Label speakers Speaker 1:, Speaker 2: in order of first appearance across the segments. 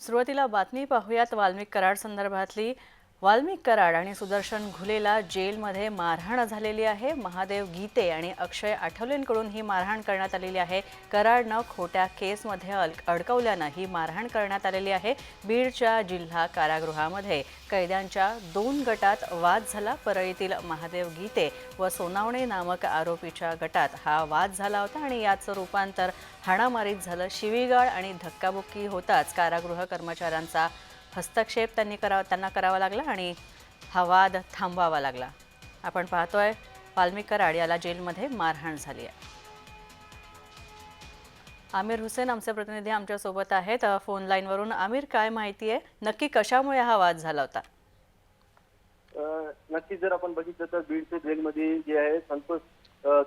Speaker 1: सुरुवातीला बातमी पाहूयात. वाल्मिक कराड संदर्भातली वाल्मिक कराड आणि सुदर्शन घुलेला जेलमध्ये मारहाण झालेली आहे. महादेव गीते आणि अक्षय आठवलेंकडून ही मारहाण करण्यात आलेली आहे. कराडनं खोट्या केसमध्ये अल अडकवल्यानं ही मारहाण करण्यात आलेली आहे. बीडच्या जिल्हा कारागृहामध्ये कैद्यांच्या दोन गटात वाद झाला. परळीतील महादेव गीते व सोनावणे नामक आरोपीच्या गटात हा वाद झाला होता आणि याचं रूपांतर हाणामारीत झालं. शिवीगाळ आणि धक्काबुक्की होताच कारागृह कर्मचाऱ्यांचा हस्तक्षेप त्यांनी करावा त्यांना करावा लागला आणि हा वाद थांबवावा लागला. आपण पाहतोय वाल्मिक कराड याला जेलमध्ये मारहाण झाली आहे. आमिर हुसेन आमचे प्रतिनिधी आमच्यासोबत आहेत. फोन लाईनवरून आमिर काय माहिती आहे? नक्की कशामुळे हा वाद झाला होता?
Speaker 2: नक्की जर आपण बघितलं तर बीडच्या जेलमध्ये जे आहे संतोष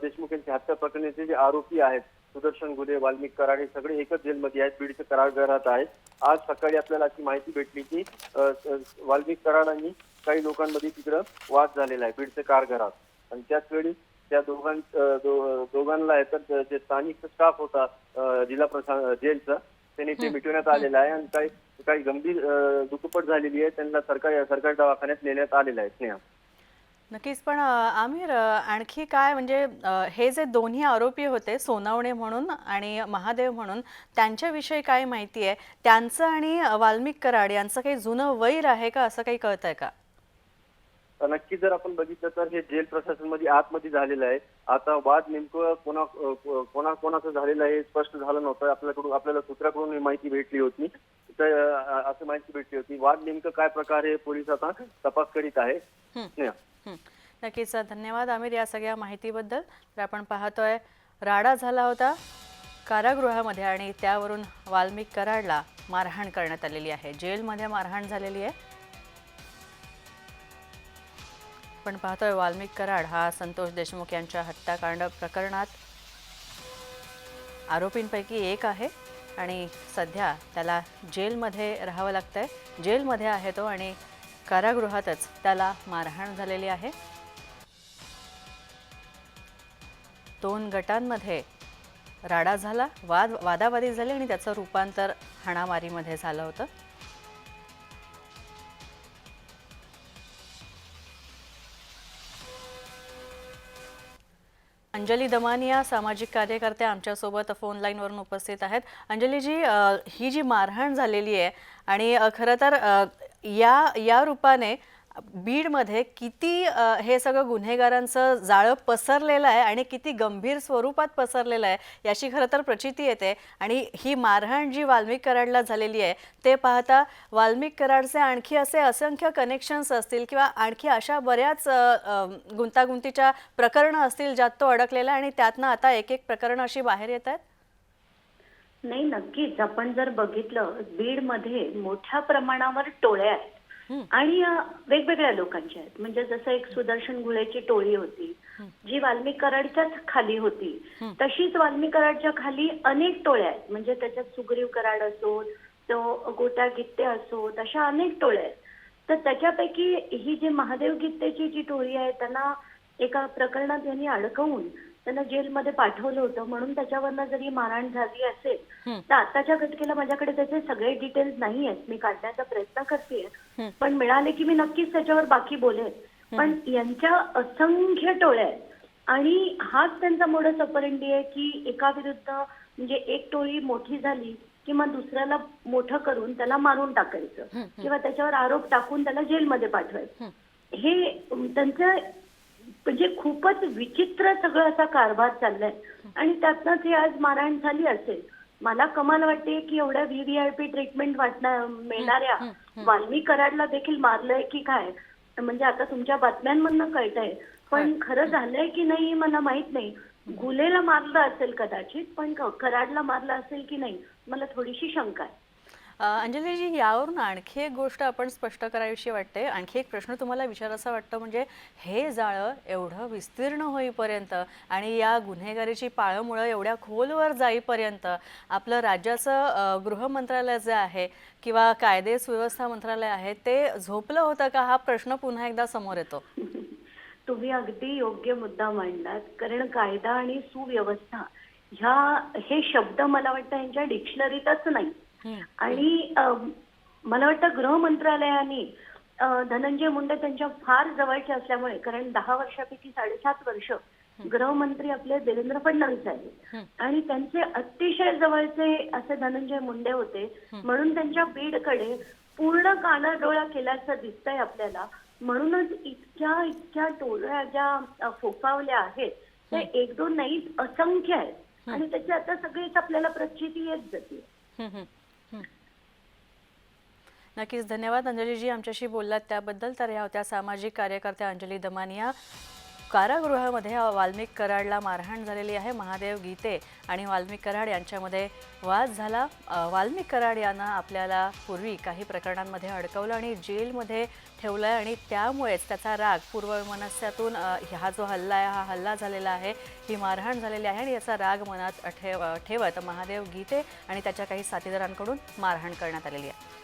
Speaker 2: देशमुख यांच्या हत्या प्रकरणाचे जे आरोपी आहेत सुदर्शन गुले वाल्मिक कराड हे सगळे एकच जेलमध्ये आहेत बीडच्या कारागृहात आहेत. आज सकाळी आपल्याला अशी माहिती भेटली की वाल्मिक कराड आणि काही लोकांमध्ये तिकडं वाद झालेला आहे बीडच्या कारागृहात आणि त्याच वेळी त्या दोघां दोघांना आहे तर जे स्थानिक स्टाफ होता जिल्हा प्रशा जेलचा त्यांनी ते मिटवण्यात आलेलं आहे आणि काही काही गंभीर दुखपट झालेली आहे त्यांना सरकारी सरकारी दवाखान्यात नेण्यात आलेलं आहे स्नेहा.
Speaker 1: नक्कीच पण आमिर आणखी काय? म्हणजे हे जे दोन्ही आरोपी होते सोनावणे म्हणून आणि महादेव म्हणून त्यांच्याविषयी काय माहिती आहे? त्यांचं आणि वाल्मिक कराड यांचं काही जुनं वैर आहे का? असं काही कळत आहे का
Speaker 2: नक्की जर आपण बघितलं तर हे जेल प्रशासनमध्ये आतमध्ये झालेलं आहे. आता वाद नेमकं कोणा कोणा कोणाचं झालेलं आहे स्पष्ट झालं नव्हतं. आपल्याकडून आपल्याला सूत्राकडून माहिती भेटली होती. तर असं माहिती भेटली होती. वाद नेमकं काय प्रकारे पोलीस आता तपास करीत आहे.
Speaker 1: नक्कीच धन्यवाद आमिर या सगळ्या माहितीबद्दल. तर आपण पाहतोय राडा झाला होता कारागृहामध्ये आणि त्यावरून वाल्मिक कराडला मारहाण करण्यात आलेली आहे. जेलमध्ये मारहाण झालेली आहे. आपण पाहतोय वाल्मिक कराड हा संतोष देशमुख यांच्या हत्याकांड प्रकरणात आरोपींपैकी एक आहे आणि सध्या त्याला जेलमध्ये राहावं लागतंय. जेलमध्ये आहे तो आणि कारागृहातच त्याला मारहाण झालेली आहे. दोन गटांमध्ये राडा झाला वाद वादावादी झाली आणि त्याचं रूपांतर हाणामारीमध्ये झालं होतं. अंजली दमानिया सामाजिक कार्यकर्त्या आमच्यासोबत फोन लाईनवरून उपस्थित आहेत. अंजलीजी ही जी मारहाण झालेली आहे आणि खरं तर या या रूपाने बीडमध्ये किती अ, हे सगळं गुन्हेगारांचं जाळं पसरलेलं आहे आणि किती गंभीर स्वरूपात पसरलेलं आहे याची खरं तर प्रचिती येते. आणि ही मारहाण जी वाल्मिक कराडला झालेली आहे ते पाहता वाल्मिक कराडचे आणखी असे असंख्य कनेक्शन्स असतील किंवा आणखी अशा बऱ्याच अ, अ, गुंतागुंतीच्या प्रकरणं असतील ज्यात तो अडकलेला आहे आणि त्यातनं आता एक एक प्रकरणं अशी बाहेर येत आहेत?
Speaker 3: नाही नक्कीच. आपण जर बघितलं बीडमध्ये मोठ्या प्रमाणावर टोळ्या आहेत. आणि वेगवेगळ्या लोकांच्या आहेत. म्हणजे जसं एक सुदर्शन घुळेची टोळी होती जी वाल्मिक कराडच्याच खाली होती. तशीच वाल्मिक कराडच्या खाली अनेक टोळ्या आहेत. म्हणजे त्याच्यात सुग्रीव कराड असो तो गोटा गित्ते असो अशा अनेक टोळ्या आहेत. तर त्याच्यापैकी ही जी महादेव गित्तेची जी टोळी आहे त्यांना एका प्रकरणात यांनी अडकवून त्यांना जेलमध्ये पाठवलं होतं. म्हणून त्याच्यावरनं जरी मारहाण झाली असेल तर आताच्या घटकेला माझ्याकडे त्याचे सगळे डिटेल्स नाही आहेत मी काढण्याचा प्रयत्न करते पण मिळाले की मी नक्कीच त्याच्यावर बाकी बोलेन. पण यांच्या असंख्य टोळ्या आहेत. आणि हाच त्यांचा मोडस अपरंडी आहे की एका विरुद्ध म्हणजे एक टोळी मोठी झाली की मग दुसऱ्याला मोठं करून त्याला मारून टाकायचं किंवा त्याच्यावर आरोप टाकून त्याला जेलमध्ये पाठवायचं. हे त्यांचं म्हणजे खूपच विचित्र सगळं असा कारभार चाललाय. आणि त्यातनंच हे आज मारहाण झाली असेल. मला कमाल वाटते की एवढ्या व्हीव्हीआयपी ट्रीटमेंट वाटणार मिळणाऱ्या वाल्मिक कराडला देखील मारलंय की काय? म्हणजे आता तुमच्या बातम्यांमधनं कळतंय. पण खरं झालंय की नाही मला माहीत नाही. गुलेला मारलं असेल कदाचित पण कराडला मारलं असेल की नाही मला थोडीशी शंका आहे.
Speaker 1: अंजलीजी यावरून आणखी एक गोष्ट आपण स्पष्ट करावीशी वाटते. आणखी एक प्रश्न तुम्हाला विचारायचा वाटतं म्हणजे हे जाळं एवढं विस्तीर्ण होईपर्यंत आणि या गुन्हेगारीची पाळंमुळं एवढ्या खोलवर जाईपर्यंत आपलं राज्याचं गृह मंत्रालय जे आहे किंवा कायदे सुव्यवस्था मंत्रालय आहे ते झोपलं होतं का? हा प्रश्न पुन्हा एकदा समोर येतो.
Speaker 3: तुम्ही अगदी योग्य मुद्दा मांडलात. कारण कायदा आणि सुव्यवस्था ह्या हे शब्द मला वाटतं यांच्या डिक्शनरीतच नाही. आणि मला वाटतं गृह मंत्रालयाने धनंजय मुंडे त्यांच्या फार जवळचे असल्यामुळे कारण दहा वर्षापैकी साडेसात वर्ष गृहमंत्री आपले देवेंद्र फडणवीस आहेत. आणि त्यांचे अतिशय जवळचे असे धनंजय मुंडे होते. म्हणून त्यांच्या बीडकडे पूर्ण कानाडोळा केल्याचं दिसतंय आपल्याला. म्हणूनच इतक्या इतक्या टोळ्या ज्या फोफावल्या आहेत ते एक दोन नाही असंख्य आहेत. आणि त्याची आता सगळीच आपल्याला प्रचिती येत जाते.
Speaker 1: नक्कीच धन्यवाद अंजलीजी आमच्याशी बोललात त्याबद्दल. तर या होत्या सामाजिक कार्यकर्त्या अंजली दमानिया. कारागृहामध्ये वाल्मिक कराडला मारहाण झालेली आहे. महादेव गीते आणि वाल्मिक कराड यांच्यामध्ये वाद झाला. वाल्मिक कराड यांना आपल्याला पूर्वी काही प्रकरणांमध्ये अडकवलं आणि जेलमध्ये ठेवलं आहे आणि त्यामुळेच त्याचा राग पूर्व मनस्यातून हा जो हल्ला आहे हा हल्ला झालेला आहे ही मारहाण झालेली आहे आणि याचा राग मनात ठेव ठेवत महादेव गीते आणि त्याच्या काही साथीदारांकडून मारहाण करण्यात आलेली आहे.